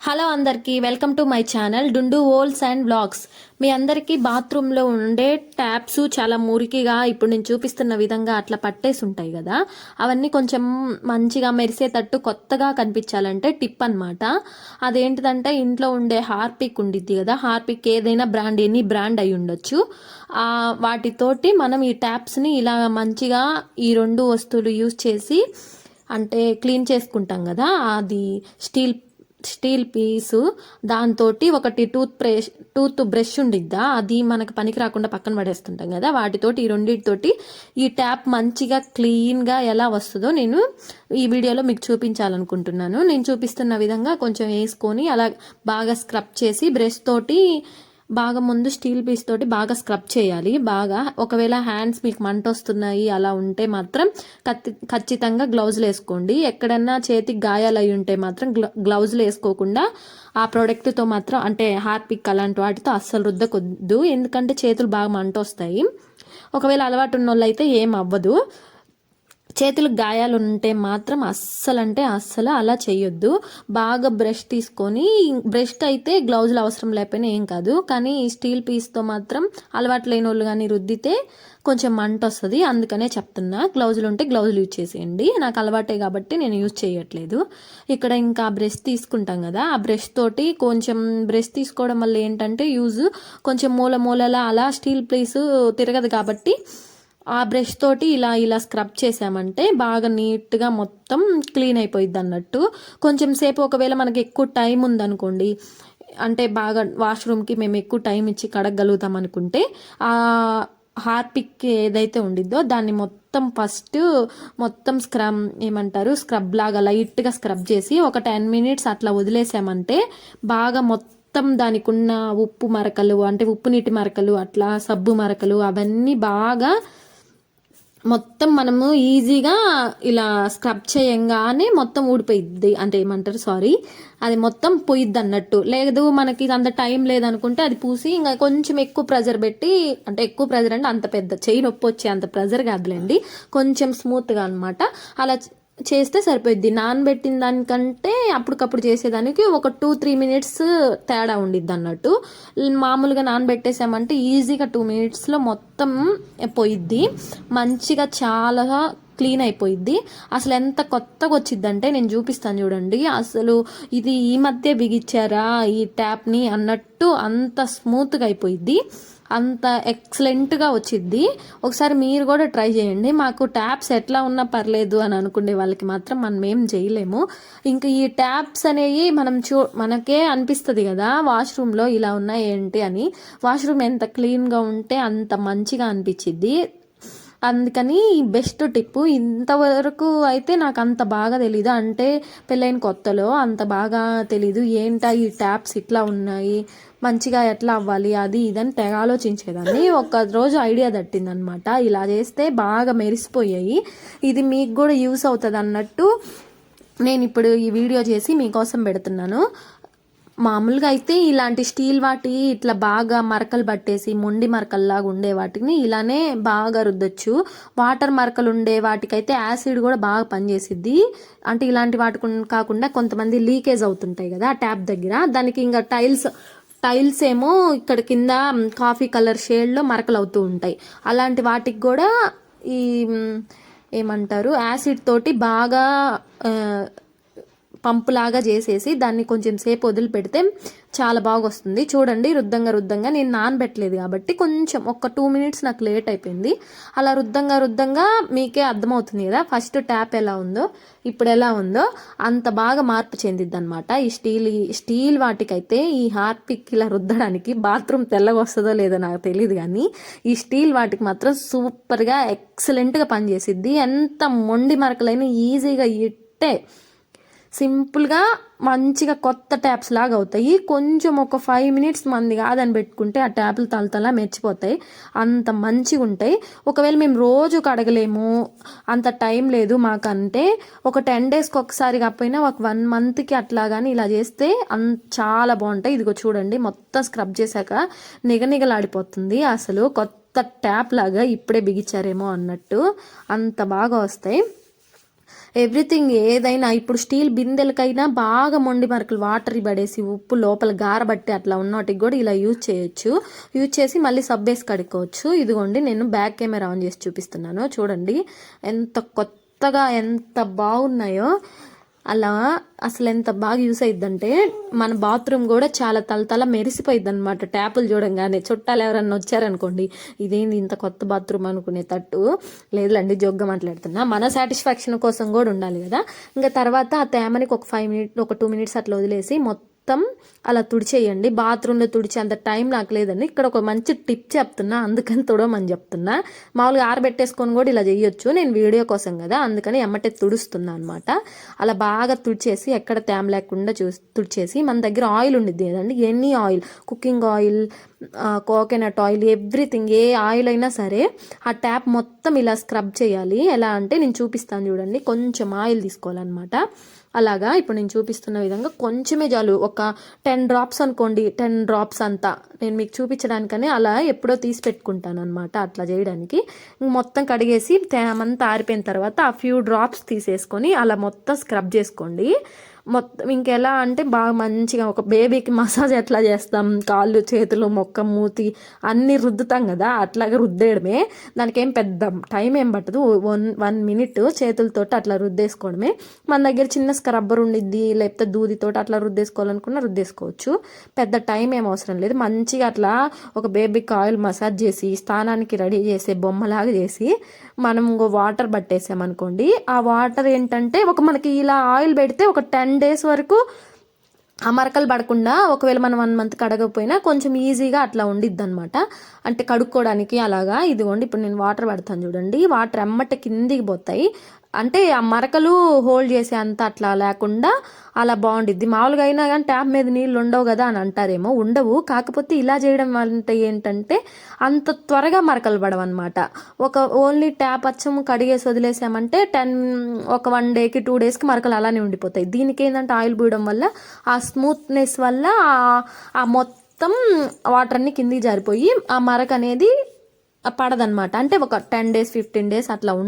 Hello అందరికీ welcome to my channel డుండు ఓల్స్ అండ్ బ్లాగ్స్. మీ అందరికీ బాత్రూంలో ఉండే ట్యాప్స్ చాలా మురికిగా ఇప్పుడు నేను చూపిస్తున్న విధంగా అట్లా పట్టేసి ఉంటాయి కదా. అవన్నీ కొంచెం మంచిగా మెరిసేటట్టు కొత్తగా కనిపించాలంటే టిప్ అనమాట అదేంటిదంటే ఇంట్లో ఉండే హార్పిక్ ఉండిద్ది కదా హార్పిక్ ఏదైనా బ్రాండ్ ఎనీ బ్రాండ్ అయి ఉండొచ్చు. వాటితోటి మనం ఈ ట్యాప్స్ని ఇలా మంచిగా ఈ రెండు వస్తువులు యూజ్ చేసి అంటే క్లీన్ చేసుకుంటాం కదా అది స్టీల్ స్టీల్ పీసు దాంతో ఒకటి టూత్ బ్రష్ టూత్ బ్రష్ ఉండిద్దా అది మనకు పనికి రాకుండా పక్కన పడేస్తుంటాం కదా వాటితోటి ఈ రెండింటితోటి ఈ ట్యాప్ మంచిగా క్లీన్గా ఎలా వస్తుందో నేను ఈ వీడియోలో మీకు చూపించాలనుకుంటున్నాను. నేను చూపిస్తున్న విధంగా కొంచెం వేసుకొని అలా బాగా స్క్రబ్ చేసి బ్రష్ తోటి బాగా ముందు స్టీల్ పీస్ తోటి బాగా స్క్రబ్ చేయాలి. బాగా ఒకవేళ హ్యాండ్స్ మీకు మంట వస్తున్నాయి అలా ఉంటే మాత్రం ఖచ్చితంగా గ్లౌజులు వేసుకోండి. ఎక్కడన్నా చేతికి గాయాలు అయి ఉంటే మాత్రం గ్ల గ్లౌజులు వేసుకోకుండా ఆ ప్రోడక్ట్తో మాత్రం అంటే హార్పిక్ అలాంటి వాటితో అస్సలు రుద్దకొద్దు. ఎందుకంటే చేతులు బాగా మంట వస్తాయి. ఒకవేళ అలవాటు ఉన్న వాళ్ళు అయితే ఏం అవ్వదు. చేతులకు గాయాలు ఉంటే మాత్రం అస్సలు అంటే అస్సలు అలా చేయొద్దు బాగా బ్రష్ తీసుకొని బ్రష్ అయితే గ్లౌజులు అవసరం లేకపోయినా ఏం కాదు. కానీ స్టీల్ పీస్తో మాత్రం అలవాటు లేని వాళ్ళు కానీ రుద్దితే కొంచెం మంట వస్తుంది అందుకనే చెప్తున్నా గ్లౌజులు ఉంటే గ్లౌజులు యూజ్ చేసేయండి. నాకు అలవాటే కాబట్టి నేను యూజ్ చేయట్లేదు ఇక్కడ ఇంకా బ్రష్ తీసుకుంటాం కదా ఆ బ్రష్ తోటి కొంచెం బ్రష్ తీసుకోవడం వల్ల ఏంటంటే యూజ్ కొంచెం మూల మూలలా అలా స్టీల్ ప్లేస్ తిరగదు కాబట్టి ఆ బ్రష్ తోటి ఇలా ఇలా స్క్రబ్ చేసామంటే బాగా నీట్గా మొత్తం క్లీన్ అయిపోయింది అన్నట్టు. కొంచెం సేపు ఒకవేళ మనకి ఎక్కువ టైం ఉందనుకోండి అంటే బాగా వాష్రూమ్కి మేము ఎక్కువ టైం ఇచ్చి కడగలుగుతాం అనుకుంటే ఆ హార్పిక్ ఏదైతే ఉండిద్దో దాన్ని మొత్తం ఫస్ట్ మొత్తం స్క్రబ్ ఏమంటారు స్క్రబ్ లాగా లైట్గా స్క్రబ్ చేసి ఒక టెన్ మినిట్స్ అట్లా వదిలేసామంటే బాగా మొత్తం దానికి ఉన్న ఉప్పు మరకలు అంటే ఉప్పు నీటి మరకలు అట్లా సబ్బు మరకలు అవన్నీ బాగా మొత్తం మనము ఈజీగా ఇలా స్క్రబ్ చేయంగానే మొత్తం ఊడిపోయిద్ది. అంటే ఏమంటారు? సారీ. అది మొత్తం పోయిద్ది అన్నట్టు లేదు మనకి అంత టైం లేదనుకుంటే అది పూసి ఇంకా కొంచెం ఎక్కువ ప్రెజర్ పెట్టి అంటే ఎక్కువ ప్రెజర్ అంటే అంత పెద్ద చెయ్యి నొప్పి వచ్చే అంత ప్రెజర్ కాదులేండి. కొంచెం స్మూత్గా అనమాట అలా చేస్తే సరిపోద్ది నానబెట్టిన దానికంటే అప్పటికప్పుడు చేసేదానికి ఒక టూ త్రీ మినిట్స్ తేడా ఉండిద్ది అన్నట్టు. మామూలుగా నానబెట్టేసామంటే ఈజీగా టూ మినిట్స్లో మొత్తం పోయిద్ది. మంచిగా చాలా క్లీన్ అయిపోయిద్ది. అసలు ఎంత కొత్తగా వచ్చిందంటే నేను చూపిస్తాను చూడండి. అసలు ఇది ఈ మధ్య బిగిచ్చారా ఈ ట్యాప్ని అన్నట్టు అంత స్మూత్గా అయిపోయిద్ది. అంత ఎక్సలెంట్గా వచ్చిద్ది. ఒకసారి మీరు కూడా ట్రై చేయండి. మాకు ట్యాప్స్ ఎట్లా ఉన్నా పర్లేదు అని అనుకునే వాళ్ళకి మాత్రం మనం ఏం చేయలేము. ఇంకా ఈ ట్యాప్స్ అనేవి మనం చూ మనకే అనిపిస్తుంది కదా వాష్రూమ్లో ఇలా ఉన్నాయి ఏంటి అని. వాష్రూమ్ ఎంత క్లీన్గా ఉంటే అంత మంచిగా అనిపించింది అందుకని బెస్ట్ టిప్. ఇంతవరకు అయితే నాకు అంత బాగా తెలీదు. అంటే పెళ్ళైన కొత్తలో అంత బాగా తెలీదు. ఏంటా ఈ ట్యాప్స్ ఇట్లా ఉన్నాయి? మంచిగా ఎట్లా అవ్వాలి? అది ఇదని తెగ ఆలోచించేదాన్ని. ఒక రోజు ఐడియా తట్టిందనమాట ఇలా చేస్తే బాగా మెరిసిపోయాయి. ఇది మీకు కూడా యూస్ అవుతుంది అన్నట్టు నేను ఇప్పుడు ఈ వీడియో చేసి మీకోసం పెడుతున్నాను. మామూలుగా అయితే ఇలాంటి స్టీల్ వాటి ఇట్లా బాగా మరకలు పట్టేసి మొండి మరకల్లాగా ఉండే వాటిని ఇలానే బాగా రుద్దొచ్చు. వాటర్ మరకలు ఉండే వాటికైతే యాసిడ్ కూడా బాగా పనిచేసిద్ది. అంటే ఇలాంటి వాటికి కాకుండా కొంతమంది లీకేజ్ అవుతుంటాయి కదా ఆ ట్యాప్ దగ్గర. దానికి ఇంకా టైల్స్ టైల్స్ ఏమో ఇక్కడ కింద కాఫీ కలర్ షేడ్లో మరకలు అవుతూ ఉంటాయి. అలాంటి వాటికి కూడా ఈ ఏమంటారు? యాసిడ్ తోటి బాగా పంపులాగా చేసేసి దాన్ని కొంచెం సేపు వదిలిపెడితే చాలా బాగా వస్తుంది చూడండి రుద్దంగా రుద్దంగా నేను నానబెట్టలేదు కాబట్టి కొంచెం ఒక టూ మినిట్స్ నాకు లేట్ అయిపోయింది. అలా రుద్దంగా రుద్దంగా మీకే అర్థమవుతుంది కదా ఫస్ట్ ట్యాప్ ఎలా ఉందో ఇప్పుడు ఎలా ఉందో అంత బాగా మార్పు చెందిద్ది అనమాట ఈ స్టీల్ స్టీల్ వాటికైతే ఈ హార్పిక్ ఇలా రుద్దడానికి బాత్రూమ్ తెల్లగా వస్తుందో లేదో నాకు తెలియదు కానీ ఈ స్టీల్ వాటికి మాత్రం సూపర్గా ఎక్సలెంట్గా పనిచేసిద్ది. ఎంత మొండి మరకలైనా ఈజీగా ఇట్టే సింపుల్గా మంచిగా కొత్త ట్యాప్స్ లాగా అవుతాయి. కొంచెం ఒక ఫైవ్ మినిట్స్ మంది కాదని పెట్టుకుంటే ఆ ట్యాప్లు తలతలా మెచ్చిపోతాయి అంత మంచిగా ఉంటాయి. ఒకవేళ మేము రోజు కడగలేము అంత టైం లేదు మాకంటే ఒక టెన్ డేస్కి ఒకసారి కాకపోయినా ఒక వన్ మంత్కి అట్లా కానీ ఇలా చేస్తే అంత చాలా బాగుంటాయి. ఇదిగో చూడండి మొత్తం స్క్రబ్ చేశాక నిగనిగలాడిపోతుంది. అసలు కొత్త ట్యాప్ లాగా ఇప్పుడే బిగించారేమో అన్నట్టు అంత బాగా వస్తాయి. ఎవ్రీథింగ్ ఏదైనా ఇప్పుడు స్టీల్ బిందెలకైనా బాగా మొండి మరకలు వాటర్ పడేసి ఉప్పు లోపల గారబట్టి అట్లా ఉన్నటికి కూడా ఇలా యూజ్ చేయొచ్చు. యూజ్ చేసి మళ్ళీ సబ్ వేసి కడుక్కోవచ్చు. ఇదిగోండి నేను బ్యాక్ కెమెరా ఆన్ చేసి చూపిస్తున్నాను. చూడండి ఎంత కొత్తగా ఎంత బాగున్నాయో. అలా అసలు ఎంత బాగా యూస్ అయిద్దంటే మన బాత్రూమ్ కూడా చాలా తలతల మెరిసిపోయింది అనమాట ట్యాపులు చూడంగానే. చుట్టాలు ఎవరన్నా వచ్చారనుకోండి ఇదేంది ఇంత కొత్త బాత్రూమ్ అనుకునే తట్టు? లేదులేండి జోగ్గా మాట్లాడుతున్నా. మన సాటిస్ఫాక్షన్ కోసం కూడా ఉండాలి కదా. ఇంకా తర్వాత ఆ తేమనికి ఒక ఫైవ్ మినిట్ ఒక టూ మినిట్స్ అట్లా వదిలేసి మొత్తం మొత్తం అలా తుడిచేయండి. బాత్రూంలో తుడిచే అంత టైం నాకు లేదండి. ఇక్కడ ఒక మంచి టిప్ చెప్తున్నా అందుకని తుడమని చెప్తున్నా. మామూలుగా ఆరబెట్టేసుకొని కూడా ఇలా చేయొచ్చు నేను వీడియో కోసం కదా అందుకని ఎమ్మటే తుడుస్తున్నా అనమాట అలా బాగా తుడిచేసి ఎక్కడ తేమ లేకుండా చూ తుడిచేసి మన దగ్గర ఆయిల్ ఉండిద్ది కదండి. Any oil? Cooking oil coconut oil everything ఏ ఆయిల్ అయినా సరే ఆ ట్యాప్ మొత్తం ఇలా స్క్రబ్ చేయాలి. ఎలా అంటే నేను చూపిస్తాను చూడండి. కొంచెం ఆయిల్ తీసుకోవాలన్నమాట. అలాగా ఇప్పుడు నేను చూపిస్తున్న విధంగా కొంచెమే చాలు. ఒక టెన్ డ్రాప్స్ అనుకోండి టెన్ డ్రాప్స్ అంతా. నేను మీకు చూపించడానికనే అలా ఎప్పుడో తీసి పెట్టుకుంటాను అనమాట అట్లా చేయడానికి. మొత్తం కడిగేసి తేమంతా ఆరిపోయిన తర్వాత ఆ ఫ్యూ డ్రాప్స్ తీసేసుకొని అలా మొత్తం స్క్రబ్ చేసుకోండి. మొత్తం ఇంకెలా అంటే బాగా మంచిగా ఒక బేబీకి మసాజ్ ఎట్లా చేస్తాం? కాళ్ళు చేతులు మొక్క మూతి అన్నీ రుద్దుతాం కదా? అట్లాగే రుద్దేయడమే. దానికి ఏం పెద్ద టైం ఏం పట్టదు. వన్ వన్ మినిట్ చేతులతో అట్లా రుద్దేసుకోవడమే. మన దగ్గర చిన్న స్క్రబ్బర్ ఉండిద్ది లేకపోతే దూదితో అట్లా రుద్దేసుకోవాలనుకున్నా రుద్దేసుకోవచ్చు. పెద్ద టైం ఏం అవసరం లేదు. మంచిగా అట్లా ఒక బేబీకి ఆయిల్ మసాజ్ చేసి స్నానానికి రెడీ చేసే బొమ్మలాగా చేసి మనం ఇంకో వాటర్ పట్టేసామనుకోండి ఆ వాటర్ ఏంటంటే ఒక మనకి ఇలా ఆయిల్ పెడితే ఒక టెన్ డేస్ వరకు ఆ మరకలు పడకుండా ఒకవేళ మనం వన్ మంత్ కడగకపోయినా కొంచెం ఈజీగా అట్లా ఉండిద్ది అనమాట అంటే కడుక్కోవడానికి అలాగా ఇదిగోండి ఇప్పుడు నేను వాటర్ పడతాను చూడండి వాటర్ ఎమ్మట కిందికి పోతాయి. అంటే ఆ మరకలు హోల్డ్ చేసే అంత అట్లా లేకుండా అలా బాగుండిద్ది. మామూలుగా అయినా కానీ ట్యాప్ మీద నీళ్ళు ఉండవు కదా అని అంటారేమో. ఉండవు. కాకపోతే ఇలా చేయడం వల్ల ఏంటంటే అంత త్వరగా మరకలు పడవన్నమాట. ఒక ఓన్లీ ట్యాప్ అచ్చం కడిగేసి వదిలేసామంటే టెన్ ఒక వన్ డేకి టూ డేస్కి మరకలు అలానే ఉండిపోతాయి. దీనికి ఏంటంటే ఆయిల్ పోయడం వల్ల ఆ స్మూత్నెస్ వల్ల ఆ- మొత్తం వాటర్ అన్ని కిందికి జారిపోయి ఆ మరక అనేది పడదనమాట అంటే ఒక టెన్ డేస్ ఫిఫ్టీన్ డేస్ అట్లా ఉండదు